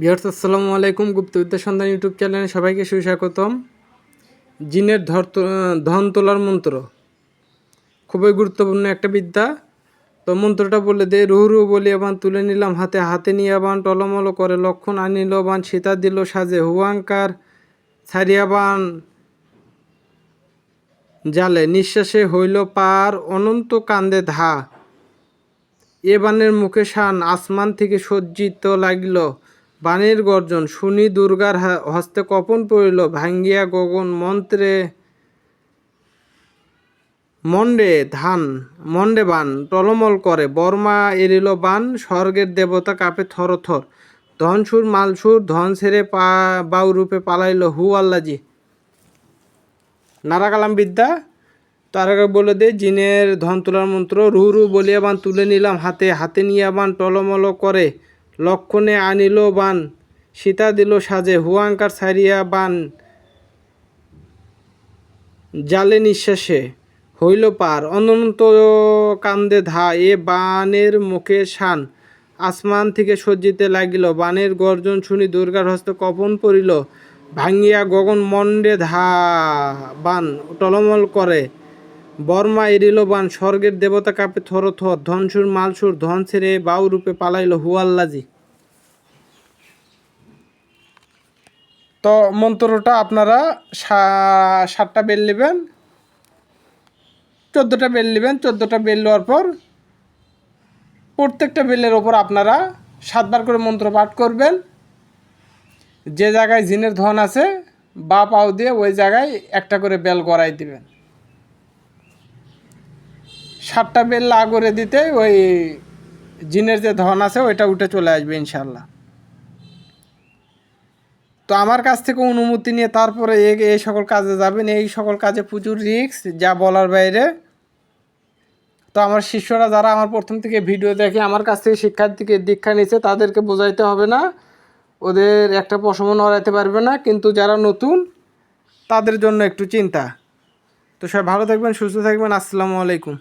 বিহার আসসালামু আলাইকুম। গুপ্তবিদ্যা সন্ধান ইউটিউব চ্যানেলে সবাইকে সুস্বাগতম। জিনের ধন তোলার মন্ত্র। খুবই গুরুত্বপূর্ণ একটা বিদ্যা। তো মন্ত্রটা বলে দে, রুহু রুহু বলি আবান তুলে নিলাম, হাতে হাতে নিয়ে আবান টলমল করে, লক্ষণ আনিল বান, সীতা দিল সাজে হুয়াঙ্কার ছাড়িয়াবান জালে, নিঃশ্বাসে হইল পার, অনন্ত কান্দে ধা। এ বানের মুখে শান, আসমান থেকে সজ্জিত লাগিল বাণীর গর্জন শুনি দুর্গার হস্তে কপন পড়িল, ভাঙ্গিয়া গগন মন্ত্রে, মন্ডে ধান, মন্ডে বান, টলমল করে, বর্মা এরিল বান, স্বর্গের দেবতা কাপে থর থর। ধনসুর মালসুর ধন ছেড়ে পা, বাউ রূপে পালাইল, হু আল্লাজি। নারাকালাম বিদ্যা তার আগে বলে দে, জিনের ধন তোলার মন্ত্র, রু রু বলিয়া বান তুলে নিলাম, হাতে হাতে নিয়া বান টলমল করে। লক্ষণে আনিল বান, সীতা দিল সাজে, হুয়াঙ্কার ছাড়িয়া বান জালে নিঃশ্বাসে। হইল পার, অনন্ত কান্দে ধা, এ বানের মুখে শান। আসমান থেকে সজ্জিতে লাগিল, বানের গর্জন শুনি দুর্গার হস্ত কপন পড়িল, ভাঙ্গিয়া গগন মণ্ডে ধা, বান টলমল করে। বর্মা এরিল বান স্বর্গের দেবতা কাপে থর থর ধনসুর মালসুর ধন ছেড়ে বাউ রূপে পালাইল হুয়াল্লাজি তো মন্ত্রটা আপনারা সাতটা বেল নেবেন, চোদ্দোটা বেল নেবেন, চোদ্দোটা বেল নেওয়ার পর প্রত্যেকটা বেলের ওপর আপনারা সাতবার করে মন্ত্র পাঠ করবেন। যে জায়গায় জিনের ধন আছে, বা পাও দিয়ে ওই জায়গায় একটা করে বেল গড়াই দিবেন। সাতটা বেল লা করে দিতে ওই জিনের যে ধন আছে, ওইটা উঠে চলে আসবে ইনশাল্লাহ তো আমার কাছ থেকে অনুমতি নিয়ে তারপরে এই সকল কাজে যাবেন। এই সকল কাজে প্রচুর রিস্ক, যা বলার বাইরে। তো আমার শিষ্যরা যারা আমার প্রথম থেকে ভিডিও দেখে আমার কাছ থেকে শিক্ষার থেকে দীক্ষা নিচ্ছে তাদেরকে বোঝাইতে হবে না। ওদের একটা পশমও নড়াইতে পারবে না, কিন্তু যারা নতুন, তাদের জন্য একটু চিন্তা। তো সবাই ভালো থাকবেন, সুস্থ থাকবেন। আসসালামু আলাইকুম।